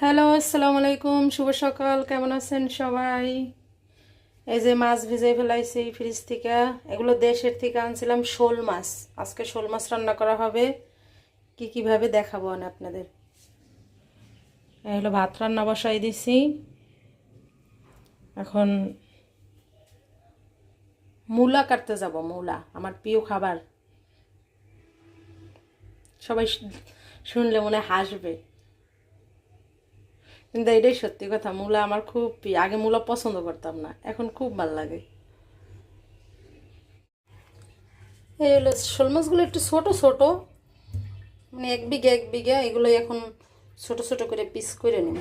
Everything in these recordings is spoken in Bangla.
হ্যালো, আসসালামু আলাইকুম, শুভ সকাল, কেমন আছেন সবাই? এই যে মাছ ভিজে ফেলাইছি ফ্রিজ থেকে, এগুলো দেশের থেকে আনছিলাম শোল মাছ। আজকে শোল মাছ রান্না করা হবে, কি কীভাবে দেখাবো আমি আপনাদের? এই হলো ভাত রান্না বসাই দিছি। এখন মূলা কাটতে যাব, মূলা, আমার প্রিয় খাবার। সবাই শুনলে মনে হাসবে। কিন্তু এটাই সত্যি কথা, মূলা আমার খুব আগে মূলা পছন্দ করতাম না, এখন খুব ভালো লাগে। এই হলো শোল মাছগুলো একটু ছোট ছোট মানে এক বিঘা এক বিঘা এগুলো এখন ছোট ছোট করে পিস করে নিন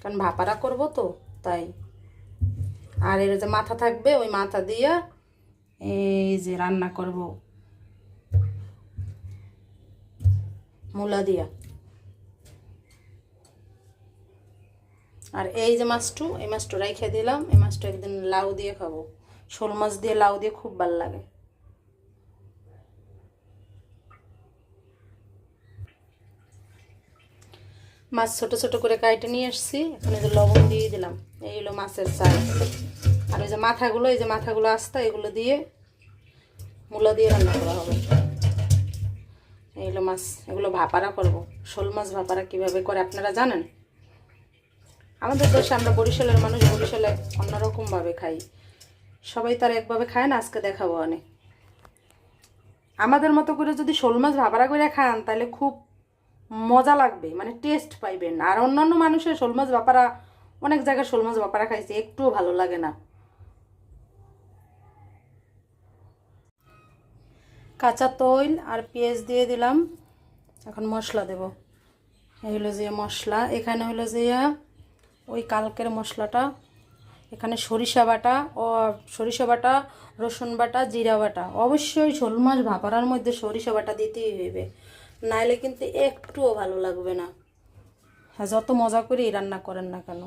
কারণ ভাপারা করব তো, তাই। আর এর যে মাথা থাকবে, ওই মাথা দিয়া এই যে রান্না করব। মূলা দিয়া। আর এই যে মাছটু, এই মাছটু রাইখে দিলাম, এই মাছটা একদিন লাউ দিয়ে খাব। শোল মাছ দিয়ে লাউ দিয়ে খুব ভালো লাগে। মাছ ছোট ছোট করে কাইটে নিয়ে এসছি এখন যে লবণ দিয়ে দিলাম, এই হলো মাছের চাল। আর ওই যে মাথাগুলো, এই যে মাথাগুলো আস্তা, এগুলো দিয়ে মূলা দিয়ে রান্না করা হবে। এই হলো মাছ, এগুলো ভাপারা করব। শোল মাছ ভাপারা কীভাবে করে, আপনারা জানেন? আমাদের দেশে আমরা বরিশালের মানুষ, বরিশালে অন্যরকমভাবে খাই। সবাই তার একভাবে খায় না, আজকে দেখাবো অনেক। আমাদের মতো করে যদি শোল মাছ ভাপারা করে খান, তাহলে খুব মজা লাগবে মানে টেস্ট পাইবেন আর অন্যান্য মানুষের শোল মাছ ভাপারা অনেক জায়গায় শোল মাছ ভাপারা খাইছে, একটুও ভালো লাগে না। কাঁচা তৈল আর পেঁয়াজ দিয়ে দিলাম। এখন মশলা দেব। এই হলো যে মশলা, এখানে হলো যে ওই কালকের মশলাটা, এখানে সরিষা বাটা ও সরিষা বাটা, রসুন বাটা, জিরা বাটা। অবশ্যই শোল মাছ ভাপারার মধ্যে সরিষা বাটা দিতেই হইবে। নাইলে কিন্তু একটুও ভালো লাগবে না। হ্যাঁ যত মজা করেই রান্না করেন না কেন।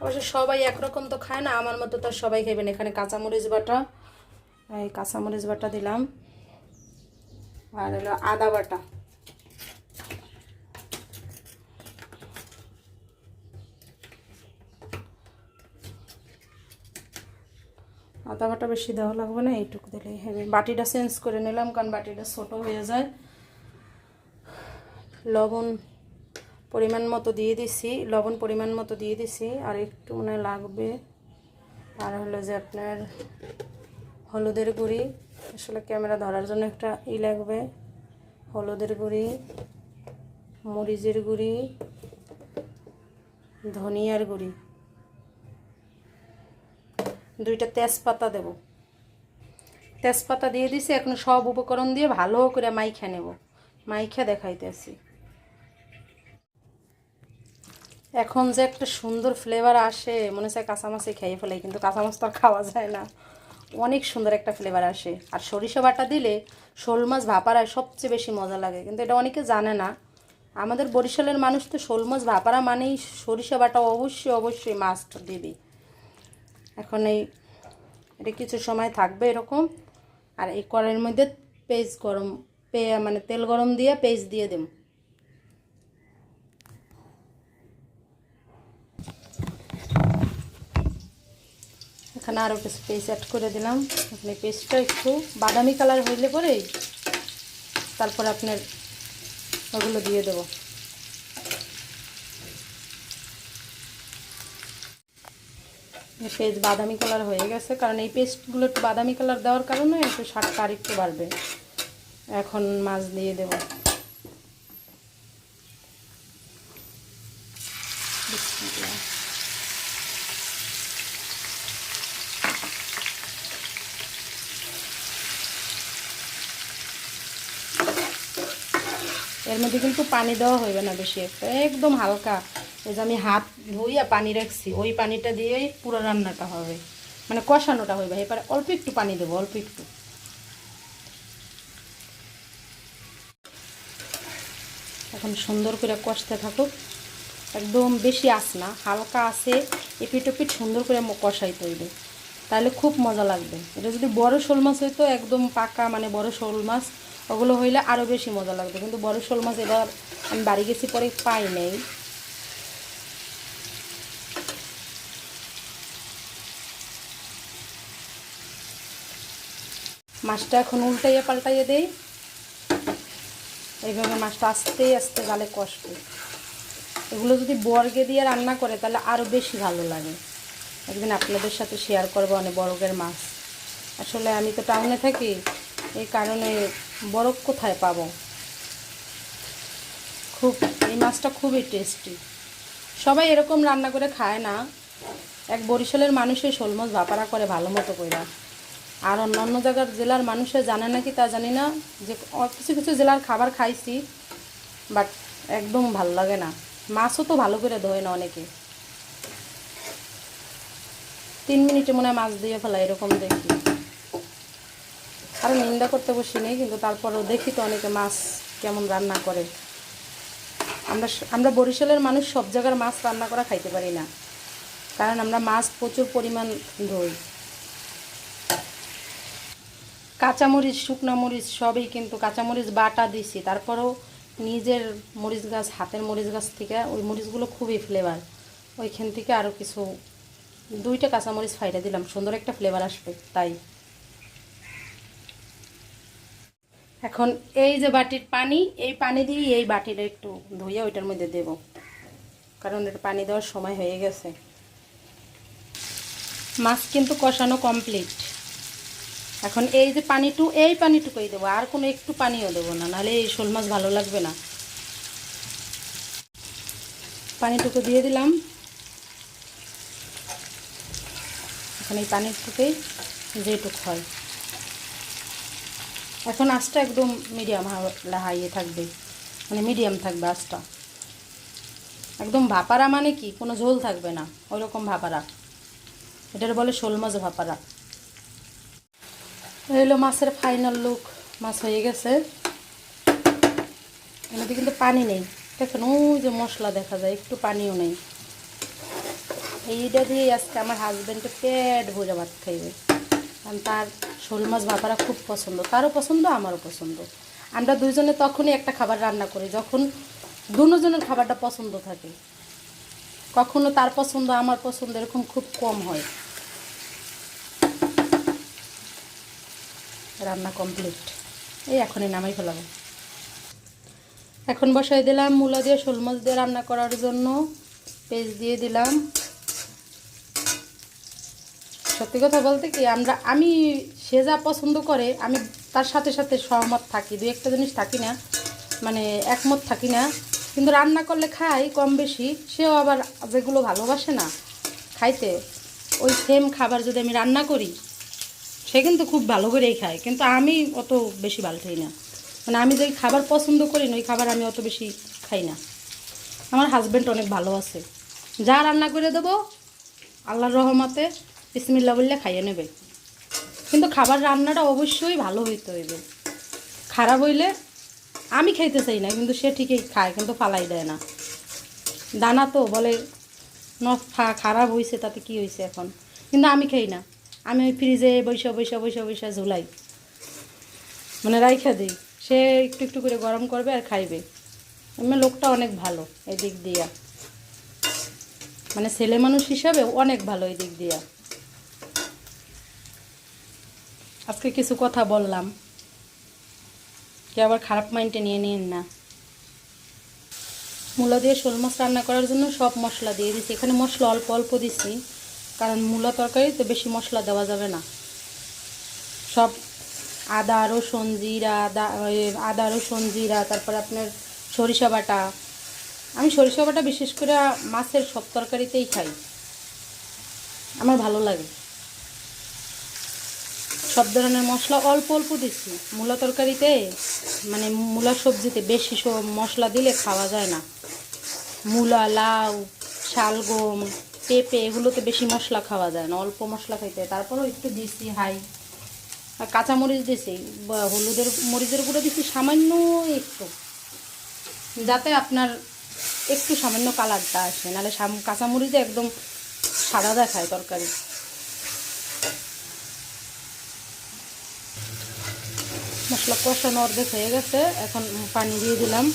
অবশ্য সবাই একরকম তো খায় না, আমার মতো তো সবাই খাইবেন এখানে কাঁচামরিচ বাটা, এই কাঁচামরিচ বাটা দিলাম। আর হলো আদা বাটা। আদা বাটা বেশি দেওয়া লাগবে না, এইটুকু দিলেই হবে। বাটিটা চেঞ্জ করে নিলাম, কারণ বাটিটা ছোট হয়ে যায়। লবণ পরিমাণ মতো দিয়ে দিছি, লবণ পরিমাণ মতো দিয়ে দিছি, আর একটু মনে লাগবে। আর হলো যে আপনার হলুদের গুঁড়ি, আসলে ক্যামেরা ধরার জন্য একটা ই লাগবে। হলুদের গুঁড়ি, মরিচের গুঁড়ি, ধনিয়ার গুঁড়ি। দুইটা তেজপাতা দেব। তেজপাতা দিয়ে দিছি, এখন সব উপকরণ দিয়ে ভালো করে মাইখা নেব। মাইখা দেখাইতেছি। এখন যে একটা সুন্দর ফ্লেভার আসে, মনে হয় কাঁচা মাছে খেয়ে ফেলে, কিন্তু কাঁচা মাছ তো খাওয়া যায় না। অনেক সুন্দর একটা ফ্লেভার আসে। আর সরিষা বাটা দিলে শোল মাছ ভাপারায় সবচেয়ে বেশি মজা লাগে, কিন্তু এটা অনেকে জানে না। আমাদের বরিশালের মানুষ তো শোল মাছ ভাপারা মানেই সরিষা বাটা অবশ্যই অবশ্যই মাছটা দিবি। এখন এই, এটা কিছু সময় থাকবে এরকম। আর এই কড়াইয়ের মধ্যে পেঁয়াজ গরম মানে তেল গরম দিয়ে পেঁয়াজ দিয়ে দেব। এখানে আরও কিছু পেস্ট অ্যাড করে দিলাম। আপনি পেস্টটা একটু বাদামি কালার হইলে পরেই তারপর আপনার ওগুলো দিয়ে দেবো। পেস্ট বাদামি কালার হয়ে গেছে। কারণ এই পেস্টগুলো একটু বাদামি কালার দেওয়ার কারণে একটু স্বাদটা আর একটু বাড়বে। এখন মাছ দিয়ে দেব। এর মধ্যে কিন্তু পানি দেওয়া হইবে না বেশি একদম হালকা। ওই যে আমি হাত ধুইয়া পানি রাখছি, ওই পানিটা দিয়েই পুরো রান্নাটা হবে। মানে কষানোটা হইবে এবারে অল্প একটু পানি দেবো, অল্প একটু। এখন সুন্দর করে কষতে থাকুক। একদম বেশি আস না, হালকা আসে এপিট ওপিট সুন্দর করে কষাই হইবে। তাহলে খুব মজা লাগবে। এটা যদি বড় শোল মাছ হইতো, একদম পাকা মানে বড় শোল মাছ, ওগুলো হইলে আরও বেশি মজা লাগবে কিন্তু বড় শোল মাছ এবার আমি বাড়ি গেছি পরে পাই নেই। মাছটা এখন উল্টাইয়া পাল্টাইয়া দেই। এইভাবে মাছটা আস্তে আস্তে গালে কষবে। এগুলো যদি বর্গে দিয়ে রান্না করে, তাহলে আরও বেশি ভালো লাগে। একদিন আপনাদের সাথে শেয়ার করব অনেক বরফের মাছ। আসলে আমি তো টাউনে থাকি, এই কারণে বরফ কোথায় পাবো? খুব, এই মাছটা খুবই টেস্টি সবাই এরকম রান্না করে খায় না। এক বরিশালের মানুষই শোল মাছ ভাপারা করে ভালো মতো কইরা। আর অন্য অন্য জায়গার জেলার মানুষে জানে নাকি তা জানি না, যে কিছু কিছু জেলার খাবার খাইছি বাট একদম ভালো লাগে না। মাছও তো ভালো করে ধোয় না অনেকে। তিন মিনিটে মনে হয় মাছ দিয়ে ফেলা, এরকম দেখি। আর নিন্দা করতে বসি নেই, কিন্তু তারপরও দেখি তো অনেকে মাছ কেমন রান্না করে। আমরা আমরা বরিশালের মানুষ সব জায়গার মাছ রান্না করা খাইতে পারি না। কারণ আমরা মাছ প্রচুর পরিমাণ ধুই। কাঁচামরিচ, শুকনা মরিচ সবই কিন্তু কাঁচামরিচ বাটা দিছি। তারপরেও নিজের মরিচ গাছ, হাতের মরিচ গাছ থেকে ওই মরিচগুলো খুবই ফ্লেভার ওইখান থেকে আরও কিছু, দুইটা কাঁচামরিচ ফাইটা দিলাম, সুন্দর একটা ফ্লেভার আসবে, তাই। এখন এই যে বাটির পানি, এই পানি দিয়ে এই বাটিটা একটু ধুয়ে ওইটার মধ্যে দেব, কারণ এটা পানি দেওয়ার সময় হয়ে গেছে। মাছ কিন্তু কষানো কমপ্লিট এখন এই যে পানিটু, এই পানিটুকুই দেবো, আর কোনো একটু পানিও দেবো না, নাহলে এই শোল মাছ ভালো লাগবে না। পানিটুকু দিয়ে দিলাম। এখন এই পানিটুকুই যেটুক হয়। এখন আঁচটা একদম মিডিয়াম হাইয়ে থাকবে। মানে মিডিয়াম থাকবে আঁচটা। একদম ভাপারা মানে কি? কোনো ঝোল থাকবে না। ওই রকম ভাপারা। এটার বলে শোল মাছ ভাপারা। এই হলো মাছের ফাইনাল লুক মাছ হয়ে গেছে। মধ্যে কিন্তু পানি নেই। দেখেন ওই যে মশলা দেখা যায়, একটু পানিও নেই। এইটা দিয়ে আজকে আমার হাজব্যান্ডে পেট ভরে ভাত খাইবে। কারণ তার শোল মাছ ভাপারা খুব পছন্দ। তারও পছন্দ, আমারও পছন্দ। আমরা দুইজনে তখনই একটা খাবার রান্না করি, যখন দুজনের খাবারটা পছন্দ থাকে। কখনো তার পছন্দ, আমার পছন্দ এরকম খুব কম হয়। রান্না কমপ্লিট এই এখনই নামাই ফেলাবো। এখন বসাই দিলাম মূলা দিয়ে শোল দিয়ে রান্না করার জন্য। পেস্ট দিয়ে দিলাম। সত্যি কথা বলতে কি, আমরা, আমি সে যা পছন্দ করে, আমি তার সাথে সাথে সহমত থাকি। দু একটা জিনিস থাকি না মানে একমত থাকি না। কিন্তু রান্না করলে খাই কম বেশি, সেও আবার যেগুলো ভালোবাসে না, খাইতে, ওই সেম খাবার যদি আমি রান্না করি সে কিন্তু খুব ভালো করেই খায়, কিন্তু আমি অত বেশি ভালো খাই না। মানে আমি যে খাবার পছন্দ করি না, ওই খাবার আমি অত বেশি খাই না। আমার হাজব্যান্ড অনেক ভালো আছে। যা রান্না করে দেবো, আল্লাহর রহমতে বিসমিল্লা বললে খাইয়ে নেবে। কিন্তু খাবার রান্নাটা অবশ্যই ভালো হইতে হইবে। খারাপ হইলে আমি খাইতে চাই না, কিন্তু সে ঠিকই খায়, কিন্তু ফালাই দেয় না। দানা তো বলে ন খারাপ হয়েছে তাতে কি হয়েছে এখন? কিন্তু আমি খাই না। আমি ওই ফ্রিজে বৈশা বৈশা বৈশা বৈশা ঝুলাই। মানে রাইখা দিই। সে একটু একটু করে গরম করবে আর খাইবে। এমনি লোকটা অনেক ভালো এই দিক দিয়া। মানে ছেলে মানুষ হিসাবে অনেক ভালো এই দিক দিয়া। আজকে কিছু কথা বললাম। কে আবার খারাপ মাইন্ডে নিয়ে নিন না। মূলা দিয়ে শোল মাছ রান্না করার জন্য সব মশলা দিয়ে দিচ্ছি এখানে মশলা অল্প অল্প দিচ্ছি কারণ মূলা তরকারিতে বেশি মশলা দেওয়া যাবে না। সব আদা, রসুন, জিরা, আদা আদা, রসুন, জিরা, তারপর আপনার সরিষা বাটা। আমি সরিষা বাটা বিশেষ করে মাছের সব তরকারিতেই খাই। আমার ভালো লাগে। সব ধরনের মশলা অল্প অল্প দিচ্ছি। মূলা তরকারিতে মানে মূলা সবজিতে বেশি সব মশলা দিলে খাওয়া যায় না। মূলা, লাউ, শালগম পেঁপে, এগুলোতে বেশি মশলা খাওয়া যায় না, অল্প মশলা খাইতে হয়। তারপরেও একটু দিচ্ছি হাই। আর কাঁচামরিচ দিছি হলুদের, মরিচের গুঁড়ো দিচ্ছি সামান্য একটু। যাতে আপনার একটু সামান্য কালারটা আসে, নাহলে কাঁচামরিচে একদম সাদা দেখায় তরকারি। মশলা কষানো অর্ধেক হয়ে গেছে, এখন পানি দিয়ে দিলাম।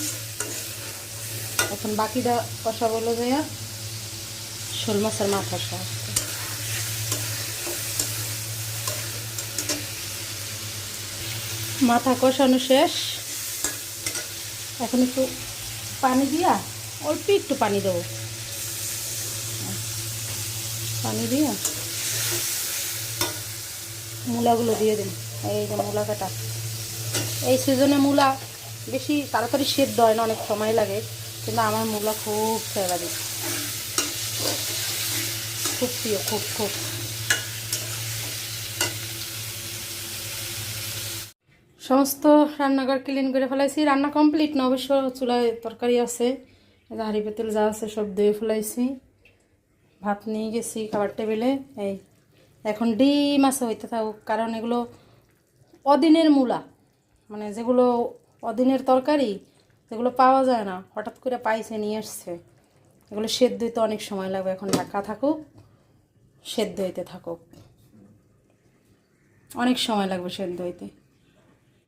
এখন বাকিটা কষা বলো ভাইয়া। শোল মাছের মাথা সহ মাথা কষানো শেষ এখন একটু পানি দিয়া অল্প একটু পানি দেবো পানি দিয়া মূলাগুলো দিয়ে দিন এই যে মূলা কাটা এই সিজনে মূলা বেশি তাড়াতাড়ি সেদ্ধ হয় না অনেক সময় লাগে কিন্তু আমার মূলা খুব ফেভারিট খুব প্রিয়, খুব খুব। সমস্ত রান্নাঘর ক্লিন করে ফেলাইছি। রান্না কমপ্লিট না, অবশ্য চুলায় তরকারি আছে। হাঁড়ি পেতেল যা আছে সব ধুয়ে ফেলাইছি। ভাত নিয়ে গেছি খাবার টেবিলে। এই, এখন ডিম আছে হইতে থাকুক, কারণ এগুলো অদিনের মূলা। মানে যেগুলো অদিনের তরকারি, যেগুলো পাওয়া যায় না, হঠাৎ করে পাইছে, নিয়ে আসছে। এগুলো সেদ্ধ হইতে অনেক সময় লাগবে। এখন ঢাকা থাকুক, সেদ্ধ হইতে থাকুক। অনেক সময় লাগবে সেদ্ধ হইতে।